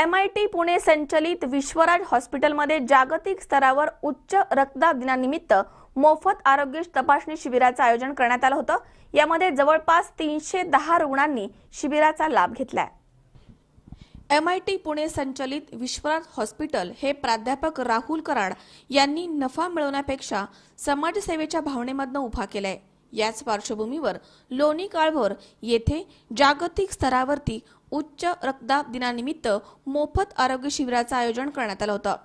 M I T Pune संचलित विश्वराज हॉस्पिटलमध्ये जागतिक स्तरावर उच्च रक्तदाब दिनानिमित्त मोफत आरोग्य तपासणी शिबिराचं आयोजन करण्यात आलं होतं. यामध्ये जवळपास तीनशे दहा रुग्णांनी शिबिराचा लाभ घेतलाय. एम आय टी पुणे संचलित विश्वनाथ हॉस्पिटल हे प्राध्यापक राहुल कराड यांनी नफा मिळवण्यापेक्षा समाजसेवेच्या भावनेमधनं उभा केलाय. याच पार्श्वभूमीवर लोणी काळभोर येथे जागतिक स्तरावरती उच्च रक्तदाब दिनानिमित्त मोफत आरोग्य शिबिराचं आयोजन करण्यात आलं होतं.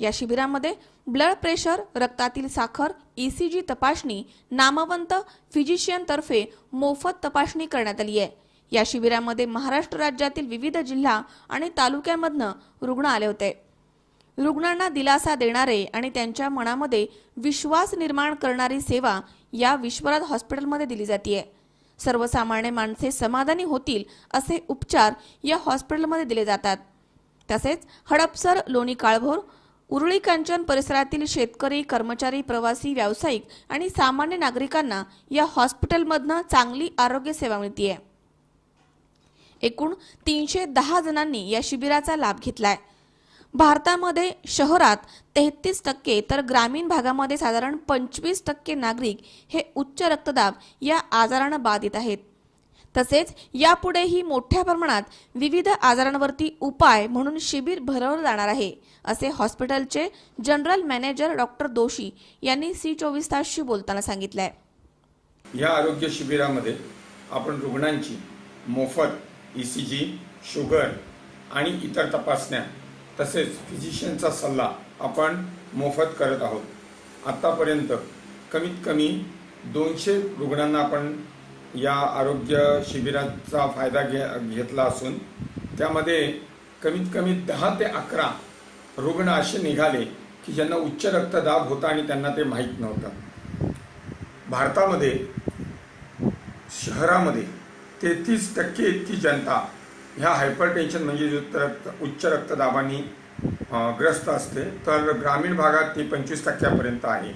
या शिबिरामध्ये ब्लड प्रेशर रक्तातील साखर ईसीजी तपासणी नामवंत फिजिशियनतर्फे मोफत तपासणी करण्यात आली आहे. या शिबिरामध्ये महाराष्ट्र राज्यातील विविध जिल्हा आणि तालुक्यामधनं रुग्ण आले होते. रुग्णांना दिलासा देणारे आणि त्यांच्या मनामध्ये विश्वास निर्माण करणारी सेवा या विश्वराज हॉस्पिटलमध्ये दिली जाते सर्वसामान्य माणसे समाधानी होतील असे उपचार या हॉस्पिटलमध्ये दिले जातात. तसेच हडपसर लोणी काळभोर उरुळी कांचन परिसरातील शेतकरी कर्मचारी प्रवासी व्यावसायिक आणि सामान्य नागरिकांना या हॉस्पिटलमधनं चांगली आरोग्य सेवा मिळतीये. एकूण तीनशे दहा जणांनी या शिबिराचा लाभ घेतलाय. भारतामध्ये शहरात तेहतीस टक्के तर ग्रामीण भागामध्ये साधारण पंचवीस टक्के नागरिक हे उच्च रक्तदाब या आजारानं बाधित आहेत. तसेच यापुढेही मोठ्या प्रमाणात विविध आजारांवरती उपाय म्हणून शिबिर भरवलं जाणार आहे असे हॉस्पिटलचे जनरल मॅनेजर डॉक्टर दोशी यांनी सी चोवीस तासशी बोलताना सांगितलंय. या आरोग्य शिबिरामध्ये आपण रुग्णांची मोफत ई सी जी शुगर आणि इतर तपासण्या तसेच फिजिशियनचा सल्ला आपण मोफत करत आहोत. आत्तापर्यंत कमीत कमी दोनशे रुग्णांना आपण या आरोग्य शिबिराचा फायदा घे घेतला असून त्यामध्ये कमीत कमी दहा ते अकरा रुग्ण असे निघाले की ज्यांना उच्च रक्तदाब होता आणि त्यांना ते माहीत नव्हतं. भारतामध्ये शहरामध्ये तेहतीस टक्के इतकी जनता ह्या हायपरटेन्शन म्हणजे जो रक्त उच्च रक्तदाबाने ग्रस्त असते तर ग्रामीण भागात ती पंचवीस टक्क्यापर्यंत आहे.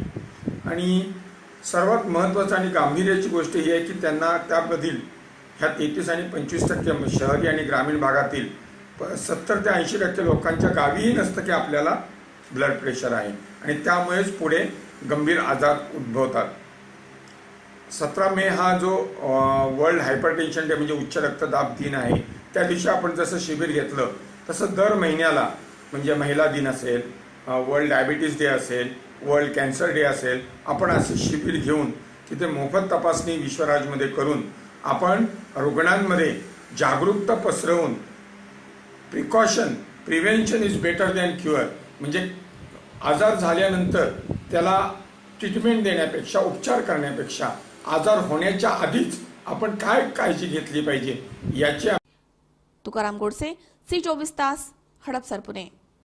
आणि सर्वात महत्त्वाचं आणि गांभीर्याची गोष्ट ही आहे की त्यांना त्यामधील ह्या तेहतीस आणि पंचवीस टक्के शहरी आणि ग्रामीण भागातील सत्तर ते ऐंशी टक्के लोकांच्या गावीही नसतं की आपल्याला ब्लड प्रेशर आहे. आणि त्यामुळेच पुढे गंभीर आजार उद्भवतात. सतरा मे हा जो वर्ल्ड हायपरटेन्शन डे म्हणजे उच्च रक्तदाब दिन आहे त्या दिवशी आपण जसं शिबिर घेतलं तसं दर महिन्याला म्हणजे महिला दिन असेल वर्ल्ड डायबिटीज डे असेल वर्ल्ड कॅन्सर डे असेल आपण असे शिबिर घेऊन तिथे मोफत तपासणी विश्वराजमध्ये करून आपण रुग्णांमध्ये जागरूकता पसरवून precaution prevention is better than cure म्हणजे आजार झाल्यानंतर त्याला ट्रीटमेंट देण्यापेक्षा उपचार करण्यापेक्षा आजार होण्याच्या आधीच आपण काय काळजी घेतली पाहिजे याची तुकाराम गोडसे सी चोवीस तास हडपसर पुणे.